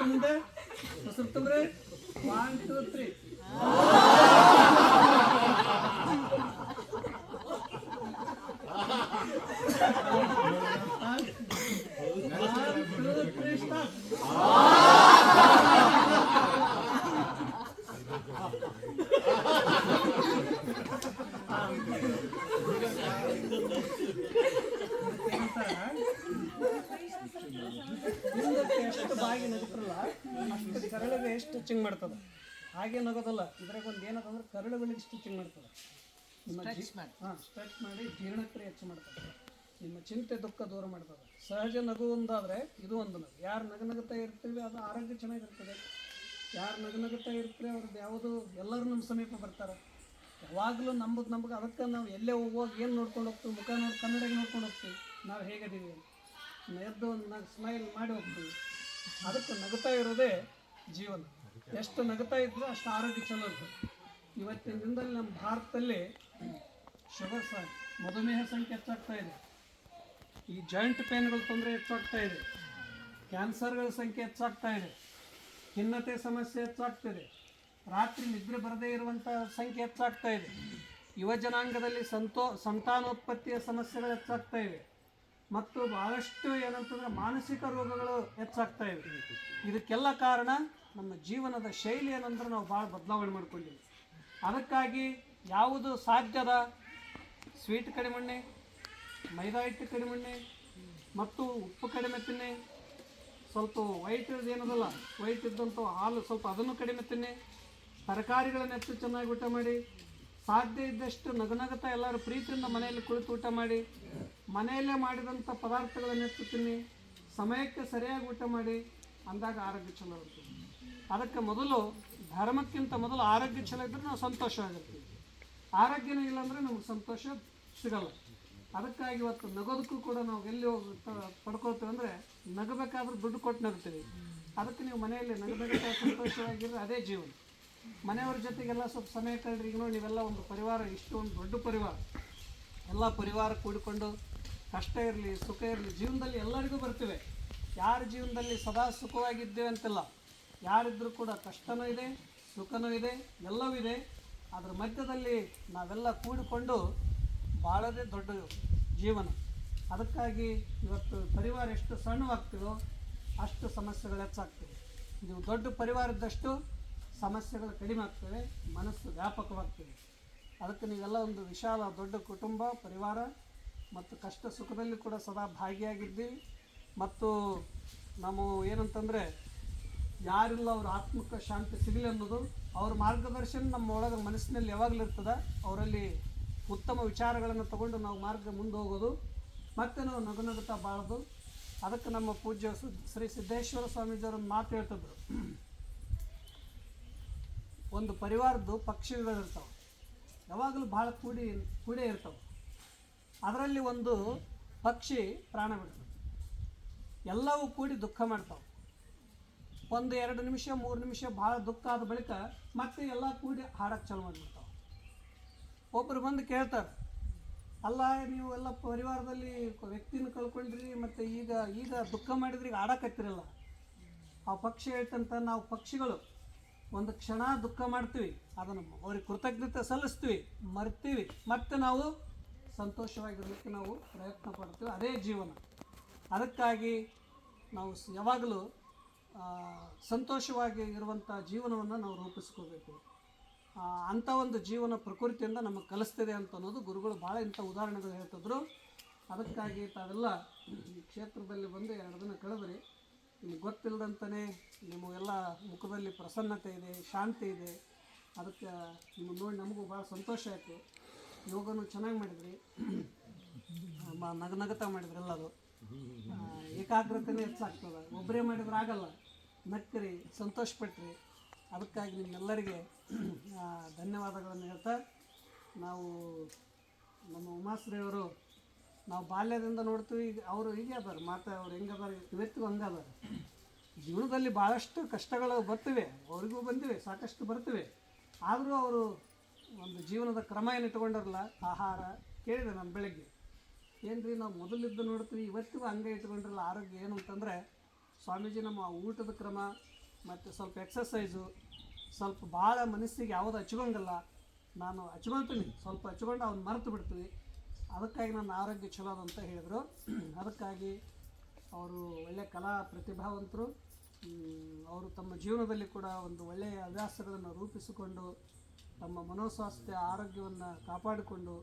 ಮುಂದೆ ಉಸಿರು ತುಂಬ್ರಿ one two three ಎಷ್ಟು ಬಾಗಿ ನಗುತ್ತಲ್ಲ ಅಷ್ಟು ಕರಳಿಗೆ ಸ್ಟಿಚಿಂಗ್ ಮಾಡ್ತದೆ. ಹಾಗೆ ನಗೋದಲ್ಲ ಇದ್ರಾಗ ಒಂದು ಏನದಂದ್ರೆ ಕರಳುಗಳಿಗೆ ಸ್ಟಿಚಿಂಗ್ ಮಾಡ್ತದೆ. ನಿಮ್ಮ ಹಾಂ ಸ್ಟ್ರೆಚ್ ಮಾಡಿ ಜೀರ್ಣಕ್ರಿಯೆ ಹೆಚ್ಚು ಮಾಡ್ತದೆ. ನಿಮ್ಮ ಚಿಂತೆ ದುಃಖ ದೂರ ಮಾಡ್ತದೆ. ಸಹಜ ನಗು ಒಂದಾದರೆ ಇದು ಒಂದು ನಗು. ಯಾರು ನಗ ನಗುತ್ತಾ ಇರ್ತೀವಿ ಅದು ಆರೋಗ್ಯ ಚೆನ್ನಾಗಿರ್ತದೆ. ಯಾರು ನಗು ನಗುತ್ತಾ ಇರ್ತೀವಿ ಅವ್ರದ್ದು ಯಾವುದು ಎಲ್ಲರೂ ನಮ್ಮ ಸಮೀಪ ಬರ್ತಾರೆ. ಯಾವಾಗಲೂ ನಂಬುದು ನಮ್ಗೆ ಅದಕ್ಕೆ ನಾವು ಎಲ್ಲೇ ಹೋಗುವಾಗ ಏನು ನೋಡ್ಕೊಂಡು ಹೋಗ್ತೀವಿ ಮುಖ ನೋಡಿ ಕನ್ನಡಿಗೆ ನೋಡ್ಕೊಂಡು ಹೋಗ್ತೀವಿ. ನಾವು ಹೇಗಿದ್ದೀವಿ ಎದ್ದು ಒಂದು ನಾವು ಸ್ಮೈಲ್ ಮಾಡಿ ಹೋಗ್ತೀವಿ. ಅದಕ್ಕೆ ನಗುತ್ತಾ ಇರೋದೇ ಜೀವನ. ಎಷ್ಟು ನಗುತ್ತಾ ಇದ್ರೆ ಅಷ್ಟು ಆರೋಗ್ಯ ಚಲೋ ಇರ್ತದೆ ಇವತ್ತಿನ ದಿನದಲ್ಲಿ ನಮ್ಮ ಭಾರತದಲ್ಲಿ ಶುಗರ್ ಸಹ ಮಧುಮೇಹ ಸಂಖ್ಯೆ ಹೆಚ್ಚಾಗ್ತಾ ಇದೆ. ಈ ಜಾಯಿಂಟ್ ಪೇನ್ಗಳ ತೊಂದರೆ ಹೆಚ್ಚಾಗ್ತಾ ಇದೆ. ಕ್ಯಾನ್ಸರ್ಗಳ ಸಂಖ್ಯೆ ಹೆಚ್ಚಾಗ್ತಾ ಇದೆ. ಖಿನ್ನತೆ ಸಮಸ್ಯೆ ಹೆಚ್ಚಾಗ್ತಿದೆ ರಾತ್ರಿ ನಿದ್ರೆ ಬರದೇ ಇರುವಂಥ ಸಂಖ್ಯೆ ಹೆಚ್ಚಾಗ್ತಾ ಇದೆ. ಯುವ ಜನಾಂಗದಲ್ಲಿ ಸಂತೋ, ಸಂತಾನೋತ್ಪತ್ತಿಯ ಸಮಸ್ಯೆಗಳು ಹೆಚ್ಚಾಗ್ತಾ ಇವೆ. ಮತ್ತು ಭಾಳಷ್ಟು ಏನಂತಂದ್ರೆ ಮಾನಸಿಕ ರೋಗಗಳು ಹೆಚ್ಚಾಗ್ತಾ ಇವೆ. ಇದಕ್ಕೆಲ್ಲ ಕಾರಣ ನಮ್ಮ ಜೀವನದ ಶೈಲಿ ಏನಂದ್ರೆ ನಾವು ಭಾಳ ಬದಲಾವಣೆ ಮಾಡ್ಕೊಂಡಿವಿ ಅದಕ್ಕಾಗಿ ಯಾವುದು ಸಾಧ್ಯದ? ಸ್ವೀಟ್ ಕಡಿಮೆ ಮೈದಾ ಹಿಟ್ಟು ಕಡಿಮೆ ಮತ್ತು ಉಪ್ಪು ಕಡಿಮೆ ತಿನ್ನಿ. ಸ್ವಲ್ಪ ವೈಟ್ ಏನದಲ್ಲ, ವೈಟ್ ಇದ್ದಂಥ ಹಾಲು ಸ್ವಲ್ಪ ಅದನ್ನು ಕಡಿಮೆ ತಿನ್ನಿ. ತರಕಾರಿಗಳನ್ನ ಹೆಚ್ಚು ಚೆನ್ನಾಗಿ ಊಟ ಮಾಡಿ. ಸಾಧ್ಯ ಇದ್ದಷ್ಟು ನಗನಗತ ಎಲ್ಲರೂ ಪ್ರೀತಿಯಿಂದ ಮನೆಯಲ್ಲಿ ಕುಳಿತು ಊಟ ಮಾಡಿ. ಮನೆಯಲ್ಲೇ ಮಾಡಿದಂಥ ಪದಾರ್ಥಗಳನ್ನು ಎತ್ತುತ್ತೀನಿ ಸಮಯಕ್ಕೆ ಸರಿಯಾಗಿ ಊಟ ಮಾಡಿ, ಅಂದಾಗ ಆರೋಗ್ಯ ಚಲೋ ಇರ್ತದೆ ಅದಕ್ಕೆ ಮೊದಲು ಧರ್ಮಕ್ಕಿಂತ ಮೊದಲು ಆರೋಗ್ಯ ಚಲೋ ಇದ್ದರೆ ನಾವು ಆಗುತ್ತೆ ಆರೋಗ್ಯನೇ ಇಲ್ಲ ಅಂದರೆ ನಮಗೆ ಸಂತೋಷ ಸಿಗಲ್ಲ. ಅದಕ್ಕಾಗಿ ಇವತ್ತು ನಗೋದಕ್ಕೂ ಕೂಡ ನಾವು ಎಲ್ಲಿ ಹೋಗಿ ಪಡ್ಕೊಳ್ತೀವಿ ಅಂದರೆ ನಗಬೇಕಾದ್ರೆ ದುಡ್ಡು ಕೊಟ್ಟು ನಗ್ತೀವಿ. ಅದಕ್ಕೆ ನೀವು ಮನೆಯಲ್ಲಿ ನಗಬೇಕಾದ ಸಂತೋಷವಾಗಿರೋ ಅದೇ ಜೀವನ. ಮನೆಯವ್ರ ಜೊತೆಗೆಲ್ಲ ಸ್ವಲ್ಪ ಸಮಯ ಕಳೆದ್ರಿ ಈಗ ನೋಡಿ ನೀವೆಲ್ಲ ಒಂದು ಪರಿವಾರ ಇಷ್ಟು ಒಂದು ದೊಡ್ಡ ಪರಿವಾರ. ಎಲ್ಲ ಪರಿವಾರ ಕೂಡಿಕೊಂಡು ಕಷ್ಟ ಇರಲಿ, ಸುಖ ಇರಲಿ, ಜೀವನದಲ್ಲಿ ಎಲ್ಲರಿಗೂ ಬರ್ತಿವೆ. ಯಾರ ಜೀವನದಲ್ಲಿ ಸದಾ ಸುಖವಾಗಿದ್ದೇವೆ ಅಂತಿಲ್ಲ. ಯಾರಿದ್ರೂ ಕೂಡ ಕಷ್ಟನೂ ಇದೆ, ಸುಖನೂ ಇದೆ, ಎಲ್ಲವೂ ಇದೆ. ಅದರ ಮಧ್ಯದಲ್ಲಿ ನಾವೆಲ್ಲ ಕೂಡಿಕೊಂಡು ಬಾಳದೇ ದೊಡ್ಡ ಜೀವನ. ಅದಕ್ಕಾಗಿ ಇವತ್ತು ಪರಿವಾರ ಎಷ್ಟು ಸಣ್ಣವಾಗ್ತೀವೋ ಅಷ್ಟು ಸಮಸ್ಯೆಗಳು ಹೆಚ್ಚಾಗ್ತವೆ. ನೀವು ದೊಡ್ಡ ಪರಿವಾರ ಇದ್ದಷ್ಟು ಸಮಸ್ಯೆಗಳು ಕಡಿಮೆ ಆಗ್ತವೆ, ಮನಸ್ಸು ವ್ಯಾಪಕವಾಗ್ತದೆ. ಅದಕ್ಕೆ ನೀವೆಲ್ಲ ಒಂದು ವಿಶಾಲ ದೊಡ್ಡ ಕುಟುಂಬ, ಪರಿವಾರ ಮತ್ತು ಕಷ್ಟ ಸುಖದಲ್ಲಿ ಕೂಡ ಸದಾ ಭಾಗಿಯಾಗಿದ್ದೀವಿ. ಮತ್ತು ನಾವು ಏನಂತಂದರೆ, ಯಾರಿಲ್ಲ ಅವ್ರ ಆತ್ಮಕ್ಕೆ ಶಾಂತಿ ಸಿಗಲಿ ಅನ್ನೋದು ಅವ್ರ ಮಾರ್ಗದರ್ಶನ ನಮ್ಮ ಒಳಗೆ ಮನಸ್ಸಿನಲ್ಲಿ ಯಾವಾಗಲೂ ಇರ್ತದೆ. ಅವರಲ್ಲಿ ಉತ್ತಮ ವಿಚಾರಗಳನ್ನು ತಗೊಂಡು ನಾವು ಮಾರ್ಗ ಮುಂದೆ ಹೋಗೋದು. ಮತ್ತೆ ನಾವು ನಗು ನಗುತ್ತಾ ಬಾಳೋದು. ಅದಕ್ಕೆ ನಮ್ಮ ಪೂಜ್ಯ ಶ್ರೀ ಸಿದ್ದೇಶ್ವರ ಸ್ವಾಮೀಜಿಯವರು ಒಂದು ಮಾತು ಹೇಳ್ತಿದ್ರು. ಒಂದು ಪರಿವಾರದ್ದು ಪಕ್ಷಿಗಳಿರ್ತಾವೆ ಯಾವಾಗಲೂ ಭಾಳ ಕೂಡಿ, ಕೂಡೇ ಇರ್ತಾವೆ. ಅದರಲ್ಲಿ ಒಂದು ಪಕ್ಷಿ ಪ್ರಾಣ ಬಿಡ್ತದೆ ಎಲ್ಲವೂ ಕೂಡಿ ದುಃಖ ಮಾಡ್ತಾವೆ. ಒಂದು ಎರಡು ನಿಮಿಷ, ಮೂರು ನಿಮಿಷ ಭಾಳ ದುಃಖ ಆದ ಬಳಿಕ ಮತ್ತೆ ಎಲ್ಲ ಕೂಡಿ ಹಾಡಕ್ಕೆ ಚಾಲು ಮಾಡಿಬಿಡ್ತಾವೆ. ಒಬ್ಬರು ಬಂದು ಕೇಳ್ತಾರೆ, ಅಲ್ಲ, ನೀವು ಎಲ್ಲ ಪರಿವಾರದಲ್ಲಿ ವ್ಯಕ್ತಿನ ಕಳ್ಕೊಂಡ್ರಿ, ಮತ್ತು ಈಗ ಈಗ ದುಃಖ ಮಾಡಿದ್ರೆ ಈಗ ಆಡಕತ್ತಿರಲ್ಲ ಆ ಪಕ್ಷಿ ಹೇಳ್ತಂತ, ನಾವು ಪಕ್ಷಿಗಳು, ಒಂದು ಕ್ಷಣ ದುಃಖ ಮಾಡ್ತೀವಿ, ಅದನ್ನು ಅವ್ರಿಗೆ ಕೃತಜ್ಞತೆ ಸಲ್ಲಿಸ್ತೀವಿ, ಮರ್ತೀವಿ, ಮತ್ತೆ ನಾವು ಸಂತೋಷವಾಗಿರಲಿಕ್ಕೆ ನಾವು ಪ್ರಯತ್ನ ಪಡ್ತೀವಿ. ಅದೇ ಜೀವನ. ಅದಕ್ಕಾಗಿ ನಾವು ಯಾವಾಗಲೂ ಸಂತೋಷವಾಗಿ ಇರುವಂಥ ಜೀವನವನ್ನು ನಾವು ರೂಪಿಸ್ಕೋಬೇಕು. ಅಂಥ ಒಂದು ಜೀವನ ಪ್ರಕೃತಿಯಿಂದ ನಮಗೆ ಕಲಿಸ್ತಿದೆ ಅಂತ ಅನ್ನೋದು ಗುರುಗಳು ಭಾಳ ಇಂಥ ಉದಾಹರಣೆಗಳು ಹೇಳ್ತಿದ್ರು. ಅದಕ್ಕಾಗಿ ತಾವೆಲ್ಲ ಈ ಕ್ಷೇತ್ರದಲ್ಲಿ ಬಂದು ಎರಡು ದಿನ ಕಳೆದ್ರಿ. ನಿಮ್ಗೆ ಗೊತ್ತಿಲ್ಲದಂತಲೇ ನಿಮಗೆಲ್ಲ ಮುಖದಲ್ಲಿ ಪ್ರಸನ್ನತೆ ಇದೆ, ಶಾಂತಿ ಇದೆ. ಅದಕ್ಕೆ ನಿಮ್ಮ ನೋಡಿ ನಮಗೂ ಭಾಳ ಸಂತೋಷ ಆಯಿತು. ಯೋಗನೂ ಚೆನ್ನಾಗಿ ಮಾಡಿದ್ರಿ. ನಗ ನಗತ ಮಾಡಿದ್ರಿ ಎಲ್ಲದು ಏಕಾಗ್ರತೆನೇ ಹೆಚ್ಚಾಗ್ತದೆ. ಒಬ್ಬರೇ ಮಾಡಿದ್ರೆ ಆಗಲ್ಲ. ನಕ್ಕರಿ ಸಂತೋಷಪಟ್ರಿ. ಅದಕ್ಕಾಗಿ ನಿಮ್ಮೆಲ್ಲರಿಗೆ ಧನ್ಯವಾದಗಳನ್ನು ಹೇಳ್ತಾ, ನಾವು ನಮ್ಮ ಉಮಾಶ್ರೀಯವರು, ನಾವು ಬಾಲ್ಯದಿಂದ ನೋಡ್ತೀವಿ, ಈಗ ಅವರು ಹೀಗೆ ಅದಾರೆ. ಮಾತಾ ಅವ್ರು ಹೆಂಗದಾರೆ ಇವತ್ತಿಗೂ ಹಂಗೆ ಅದಾರೆ. ಜೀವನದಲ್ಲಿ ಭಾಳಷ್ಟು ಕಷ್ಟಗಳು ಬರ್ತಿವೆ. ಅವರಿಗೂ ಬಂದಿವೆ, ಸಾಕಷ್ಟು ಬರ್ತವೆ. ಆದರೂ ಅವರು ಒಂದು ಜೀವನದ ಕ್ರಮ ಏನು ಇಟ್ಕೊಂಡಿರಲ್ಲ, ಆಹಾರ ಕೇಳಿದೆ ನಾನು ಬೆಳಗ್ಗೆ. ಏನು ರೀ ನಾವು ಮೊದಲಿದ್ದು ನೋಡ್ತೀವಿ, ಇವತ್ತಿಗೂ ಹಂಗೆ ಇಟ್ಕೊಂಡಿರಲ್ಲ ಆರೋಗ್ಯ ಏನು ಅಂತಂದರೆ, ಸ್ವಾಮೀಜಿ ನಮ್ಮ ಊಟದ ಕ್ರಮ, ಮತ್ತು ಸ್ವಲ್ಪ ಎಕ್ಸಸೈಸು ಸ್ವಲ್ಪ ಭಾಳ ಮನಸ್ಸಿಗೆ ಯಾವುದು ಹಚ್ಕೊಂಗಲ್ಲ, ನಾನು ಹಚ್ಕೊಳ್ತೀನಿ, ಸ್ವಲ್ಪ ಹಚ್ಕೊಂಡು ಅವ್ನು ಮರೆತು ಬಿಡ್ತೀವಿ ಅದಕ್ಕಾಗಿ ನನ್ನ ಆರೋಗ್ಯ ಚಲೋ ಅಂತ ಹೇಳಿದರು. ಅದಕ್ಕಾಗಿ ಅವರು ಒಳ್ಳೆಯ ಕಲಾ ಪ್ರತಿಭಾವಂತರು. ಅವರು ತಮ್ಮ ಜೀವನದಲ್ಲಿ ಕೂಡ ಒಂದು ಒಳ್ಳೆಯ ಹವ್ಯಾಸಗಳನ್ನು ರೂಪಿಸಿಕೊಂಡು ತಮ್ಮ ಮನೋಸ್ವಾಸ್ಥ್ಯ, ಆರೋಗ್ಯವನ್ನು ಕಾಪಾಡಿಕೊಂಡು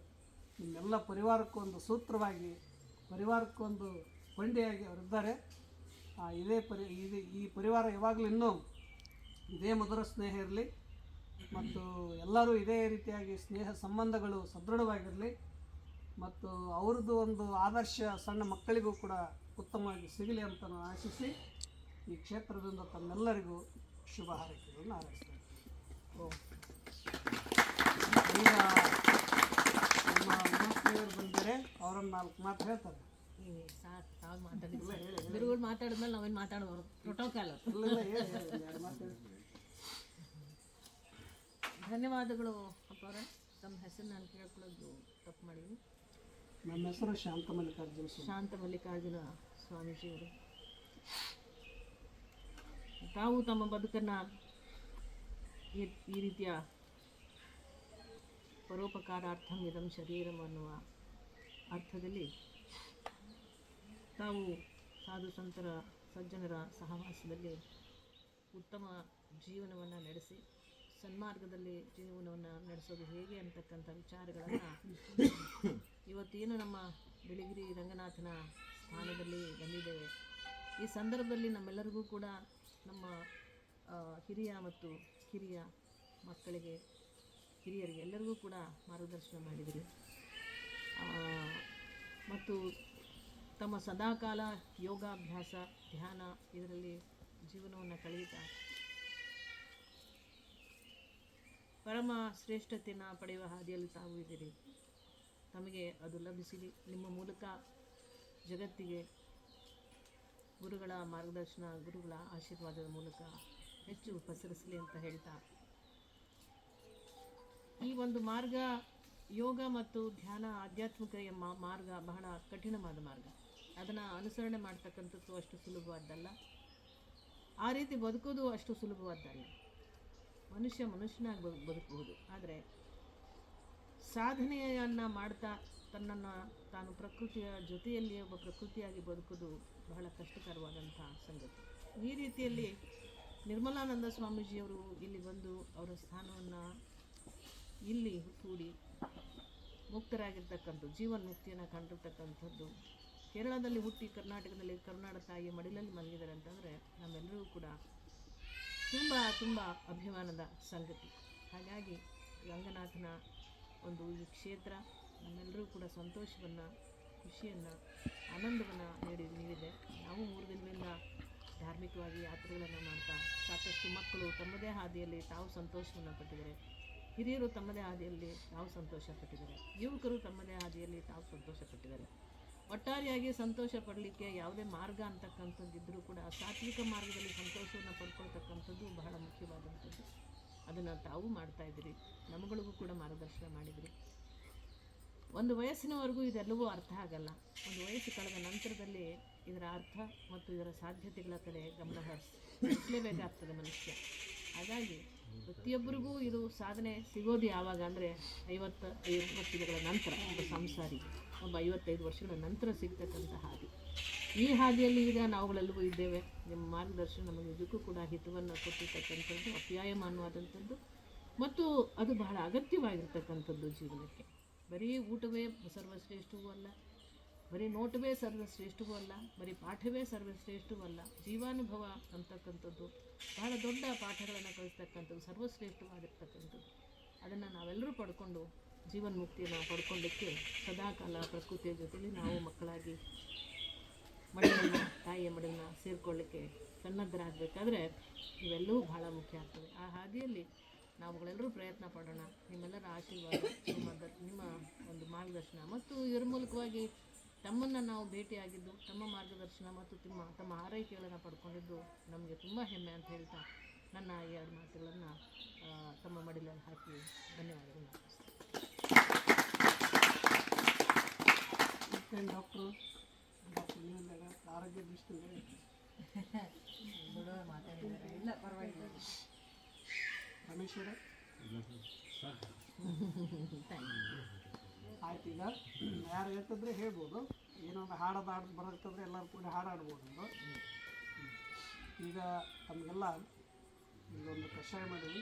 ನಿಮ್ಮೆಲ್ಲ ಪರಿವಾರಕ್ಕೊಂದು ಸೂತ್ರವಾಗಿ, ಪರಿವಾರಕ್ಕೊಂದು ಕೊಂಡಿಯಾಗಿ ಅವರಿದ್ದಾರೆ ಇದೇ ಪರಿ, ಇದೇ, ಈ ಪರಿವಾರ ಯಾವಾಗಲೂ ಇನ್ನೂ ಇದೇ ಮಧುರ ಸ್ನೇಹ ಇರಲಿ ಮತ್ತು ಎಲ್ಲರೂ ಇದೇ ರೀತಿಯಾಗಿ ಸ್ನೇಹ ಸಂಬಂಧಗಳು ಸದೃಢವಾಗಿರಲಿ ಮತ್ತು ಅವ್ರದ್ದು ಒಂದು ಆದರ್ಶ ಸಣ್ಣ ಮಕ್ಕಳಿಗೂ ಕೂಡ ಉತ್ತಮವಾಗಿ ಸಿಗಲಿ ಅಂತ ನಾನು ಆಶಿಸಿ ಈ ಕ್ಷೇತ್ರದಿಂದ ತಮ್ಮೆಲ್ಲರಿಗೂ ಶುಭ ಹಾರೈಕೆಗಳನ್ನು ಹಾರೈಸ್ತೇನೆ ಈಗ ನಮ್ಮ ಮಹಾತ್ಮೆಯರು ಬಂದರೆ ಅವರನ್ನು ನಾಲ್ಕು ಮಾತು ಹೇಳ್ತಾರೆ. ಗುರುಗಳು ಮಾತಾಡಿದ್ಮೇಲೆ ನಾವೇನು ಮಾತಾಡಬಾರ್ದು? ಪ್ರೋಟೋಕಾಲ್ ಇಲ್ಲ ಇಲ್ಲ ಹೇಳಿ ಹೇಳಿ ಎರಡು ಮಾತು ಹೇಳಿ ಧನ್ಯವಾದಗಳು ಅಪ್ಪವ್ರೆ. ತಮ್ಮ ಹೆಸರು ನಾನು ಕೇಳ್ಕೊಳ್ಳೋದು ತಪ್ಪು ಮಾಡಿದ್ವಿ ನಮ್ಮ ಹೆಸರು ಶಾಂತ ಮಲ್ಲಿಕಾರ್ಜುನ ಶಾಂತ ಮಲ್ಲಿಕಾರ್ಜುನ ಸ್ವಾಮೀಜಿಯವರು. ತಾವು ತಮ್ಮ ಬದುಕನ್ನು ಈ ರೀತಿಯ ಪರೋಪಕಾರಾರ್ಥಂ ಇದಂ ಶರೀರಂ ಅನ್ನುವ ಅರ್ಥದಲ್ಲಿ ತಾವು ಸಾಧು ಸಂತರ ಸಜ್ಜನರ ಸಹವಾಸದಲ್ಲಿ ಉತ್ತಮ ಜೀವನವನ್ನು ನಡೆಸಿ, ಸನ್ಮಾರ್ಗದಲ್ಲಿ ಜೀವನವನ್ನು ನಡೆಸೋದು ಹೇಗೆ ಅಂತಕ್ಕಂಥ ವಿಚಾರಗಳನ್ನು ಇವತ್ತೇನು ನಮ್ಮ ಬಿಳಿಗಿರಿ ರಂಗನಾಥನ ಸ್ಥಾನದಲ್ಲಿ ಬಂದಿದ್ದೇವೆ ಈ ಸಂದರ್ಭದಲ್ಲಿ ನಮ್ಮೆಲ್ಲರಿಗೂ ಕೂಡ ನಮ್ಮ ಹಿರಿಯ ಮತ್ತು ಕಿರಿಯ ಮಕ್ಕಳಿಗೆ ಹಿರಿಯರಿಗೆ ಎಲ್ಲರಿಗೂ ಕೂಡ ಮಾರ್ಗದರ್ಶನ ಮಾಡಿದಿರಿ. ಮತ್ತು ತಮ್ಮ ಸದಾಕಾಲ ಯೋಗಾಭ್ಯಾಸ, ಧ್ಯಾನ ಇದರಲ್ಲಿ ಜೀವನವನ್ನು ಕಳೆಯುತ್ತಾ ಪರಮ ಶ್ರೇಷ್ಠತೆಯನ್ನು ಪಡೆಯುವ ಹಾದಿಯಲ್ಲಿ ತಾವು ಇದ್ದೀರಿ. ತಮಗೆ ಅದು ಲಭಿಸಿರಿ ನಿಮ್ಮ ಮೂಲಕ ಜಗತ್ತಿಗೆ ಗುರುಗಳ ಮಾರ್ಗದರ್ಶನ, ಗುರುಗಳ ಆಶೀರ್ವಾದದ ಮೂಲಕ ಹೆಚ್ಚು ಪಸರಿಸಲಿ ಅಂತ ಹೇಳ್ತಾ ಈ ಒಂದು ಮಾರ್ಗ ಯೋಗ ಮತ್ತು ಧ್ಯಾನ ಆಧ್ಯಾತ್ಮಿಕ ಮಾರ್ಗ ಬಹಳ ಕಠಿಣವಾದ ಮಾರ್ಗ. ಅದನ್ನು ಅನುಸರಣೆ ಮಾಡ್ತಕ್ಕಂಥದ್ದು ಅಷ್ಟು ಸುಲಭವಾದ್ದಲ್ಲ. ಆ ರೀತಿ ಬದುಕೋದು ಅಷ್ಟು ಸುಲಭವಾದ್ದಲ್ಲ. ಮನುಷ್ಯ ಮನುಷ್ಯನಾಗಿ ಬದುಕಬಹುದು. ಆದರೆ ಸಾಧನೆಯನ್ನು ಮಾಡ್ತಾ ತನ್ನನ್ನು ತಾನು ಪ್ರಕೃತಿಯ ಜೊತೆಯಲ್ಲಿ ಒಬ್ಬ ಪ್ರಕೃತಿಯಾಗಿ ಬದುಕೋದು ಬಹಳ ಕಷ್ಟಕರವಾದಂಥ ಸಂಗತಿ. ಈ ರೀತಿಯಲ್ಲಿ ನಿರ್ಮಲಾನಂದ ಸ್ವಾಮೀಜಿಯವರು ಇಲ್ಲಿ ಬಂದು ಅವರ ಸ್ಥಾನವನ್ನು ಇಲ್ಲಿ ಕೂಡಿ ಮುಕ್ತರಾಗಿರ್ತಕ್ಕಂಥ ಜೀವನ್ ಮುಕ್ತಿಯನ್ನು ಕಂಡಿರ್ತಕ್ಕಂಥದ್ದು. ಕೇರಳದಲ್ಲಿ ಹುಟ್ಟಿ ಕರ್ನಾಟಕದಲ್ಲಿ ಕರ್ನಾಟಕ ತಾಯಿಯ ಮಡಿಲಲ್ಲಿ ಮಲಗಿದ್ದಾರೆ ಅಂತಂದರೆ ನಮ್ಮೆಲ್ಲರಿಗೂ ಕೂಡ ತುಂಬ ತುಂಬ ಅಭಿಮಾನದ ಸಂಗತಿ. ಹಾಗಾಗಿ ರಂಗನಾಥನ ಒಂದು ಈ ಕ್ಷೇತ್ರ ನಮ್ಮೆಲ್ಲರಿಗೂ ಕೂಡ ಸಂತೋಷವನ್ನು, ಖುಷಿಯನ್ನು, ಆನಂದವನ್ನು ನೀಡಿ ನೀಡಿದೆ. ನಾವು ಮೂರು ದಿನದಿಂದ ಧಾರ್ಮಿಕವಾಗಿ ಯಾತ್ರೆಗಳನ್ನು ಮಾಡ್ತಾ ಸಾಕಷ್ಟು ಮಕ್ಕಳು ತಮ್ಮದೇ ಹಾದಿಯಲ್ಲಿ ತಾವು ಸಂತೋಷವನ್ನು ಪಟ್ಟಿದ್ದಾರೆ. ಹಿರಿಯರು ತಮ್ಮದೇ ಹಾದಿಯಲ್ಲಿ ತಾವು ಸಂತೋಷ ಪಟ್ಟಿದ್ದಾರೆ ಯುವಕರು ತಮ್ಮದೇ ಹಾದಿಯಲ್ಲಿ ತಾವು ಸಂತೋಷ ಪಟ್ಟಿದ್ದಾರೆ ಒಟ್ಟಾರೆಯಾಗಿ ಸಂತೋಷ ಪಡಲಿಕ್ಕೆ ಯಾವುದೇ ಮಾರ್ಗ ಅಂತಕ್ಕಂಥದ್ದಿದ್ದರೂ ಕೂಡ ಸಾತ್ವಿಕ ಮಾರ್ಗದಲ್ಲಿ ಸಂತೋಷವನ್ನು ಪಡ್ಕೊಳ್ತಕ್ಕಂಥದ್ದು ಬಹಳ ಮುಖ್ಯವಾದಂಥದ್ದು. ಅದನ್ನು ತಾವು ಮಾಡ್ತಾ ಇದ್ದೀರಿ. ನಮಗಳಿಗೂ ಕೂಡ ಮಾರ್ಗದರ್ಶನ ಮಾಡಿದಿರಿ ಒಂದು ವಯಸ್ಸಿನವರೆಗೂ ಇದೆಲ್ಲವೂ ಅರ್ಥ ಆಗಲ್ಲ. ಒಂದು ವಯಸ್ಸು ಕಳೆದ ನಂತರದಲ್ಲಿ ಇದರ ಅರ್ಥ ಮತ್ತು ಇದರ ಸಾಧ್ಯತೆಗಳ ಕಡೆ ಗಮನ ಹರಿಸ್, ಹರಿಸಲೇಬೇಕಾಗ್ತದೆ ಮನುಷ್ಯ. ಹಾಗಾಗಿ ಪ್ರತಿಯೊಬ್ಬರಿಗೂ ಇದು ಸಾಧನೆ ಸಿಗೋದು ಯಾವಾಗ ಅಂದರೆ ಐವತ್ತು ಐವತ್ತು ವರ್ಷಗಳ ನಂತರ, ಒಬ್ಬ ಸಂಸಾರಿ, ಒಬ್ಬ ಐವತ್ತೈದು ವರ್ಷಗಳ ನಂತರ ಸಿಗ್ತಕ್ಕಂಥ ಹಾದಿ. ಈ ಹಾದಿಯಲ್ಲಿ ಈಗ ನಾವುಗಳೆಲ್ಲವೂ ಇದ್ದೇವೆ. ನಿಮ್ಮ ಮಾರ್ಗದರ್ಶನ ನಮಗೆ ಇದಕ್ಕೂ ಕೂಡ ಹಿತವನ್ನು ಕೊಟ್ಟಿರ್ತಕ್ಕಂಥದ್ದು, ಅಪ್ಯಾಯಮಾನವಾದಂಥದ್ದು, ಮತ್ತು ಅದು ಬಹಳ ಅಗತ್ಯವಾಗಿರ್ತಕ್ಕಂಥದ್ದು ಜೀವನಕ್ಕೆ. ಬರೀ ಊಟವೇ ಸರ್ವಶ್ರೇಷ್ಠವೂ ಅಲ್ಲ ಬರೀ ನೋಟವೇ ಸರ್ವಶ್ರೇಷ್ಠವೂ ಅಲ್ಲ, ಬರೀ ಪಾಠವೇ ಸರ್ವಶ್ರೇಷ್ಠವೂ ಅಲ್ಲ, ಜೀವಾನುಭವ ಅಂತಕ್ಕಂಥದ್ದು, ಬಹಳ ದೊಡ್ಡ ಪಾಠಗಳನ್ನು ಕಲಿಸ್ತಕ್ಕಂಥದ್ದು, ಸರ್ವಶ್ರೇಷ್ಠವಾಗಿರ್ತಕ್ಕಂಥದ್ದು. ಅದನ್ನು ನಾವೆಲ್ಲರೂ ಪಡ್ಕೊಂಡು ಜೀವನ ಮುಕ್ತಿಯನ್ನು ಪಡ್ಕೊಳ್ಳಿಕ್ಕೆ ಸದಾಕಾಲ ಪ್ರಕೃತಿಯ ಜೊತೆಯಲ್ಲಿ ನಾವು ಮಕ್ಕಳಾಗಿ ಮಡಿಲನ್ನು ತಾಯಿಯ ಮಡಿಲನ್ನ ಸೇರಿಕೊಳ್ಳಿಕ್ಕೆ ಸನ್ನದ್ಧರಾಗಬೇಕಾದ್ರೆ ಇವೆಲ್ಲವೂ ಬಹಳ ಮುಖ್ಯ ಆಗ್ತದೆ ಆ ಹಾದಿಯಲ್ಲಿ ನಾವುಗಳೆಲ್ಲರೂ ಪ್ರಯತ್ನ ಪಡೋಣ. ನಿಮ್ಮೆಲ್ಲರ ಆಶೀರ್ವಾದ, ನಿಮ್ಮ ನಿಮ್ಮ ಒಂದು ಮಾರ್ಗದರ್ಶನ ಮತ್ತು ಇದರ ಮೂಲಕವಾಗಿ ತಮ್ಮನ್ನು ನಾವು ಭೇಟಿಯಾಗಿದ್ದು ತಮ್ಮ ಮಾರ್ಗದರ್ಶನ ಮತ್ತು ತಮ್ಮ ತಮ್ಮ ಆರೈಕೆಗಳನ್ನು ಪಡ್ಕೊಂಡಿದ್ದು ನಮಗೆ ತುಂಬ ಹೆಮ್ಮೆ ಅಂತ ಹೇಳ್ತಾ ನನ್ನ ಈ ಎರಡು ಮಾತುಗಳನ್ನು ತಮ್ಮ ಮಡಿಲಲ್ಲಿ ಹಾಕಿ ಧನ್ಯವಾದಗಳು. ಡಾಕ್ಟ್ರು. ಆರೋಗ್ಯ ದೃಷ್ಟಿ ಇಲ್ಲ ಪರವಾಗಿಲ್ಲ. ರಮೇಶ್ವರ ಥ್ಯಾಂಕ್ ಯು ಆಯ್ತು ಈಗ. ಯಾರು ಹೇಳ್ತಿದ್ರೆ ಹೇಳ್ಬೋದು. ಏನೊಂದು ಹಾಡೋದು ಹಾಡ್ ಬರೋಕ್ಕಂದ್ರೆ ಎಲ್ಲರೂ ಕೂಡ ಹಾಡು ಹಾಡ್ಬೋದು. ಈಗ ತಮಗೆಲ್ಲ ಇದೊಂದು ಕಷಾಯ ಮಾಡಿವಿ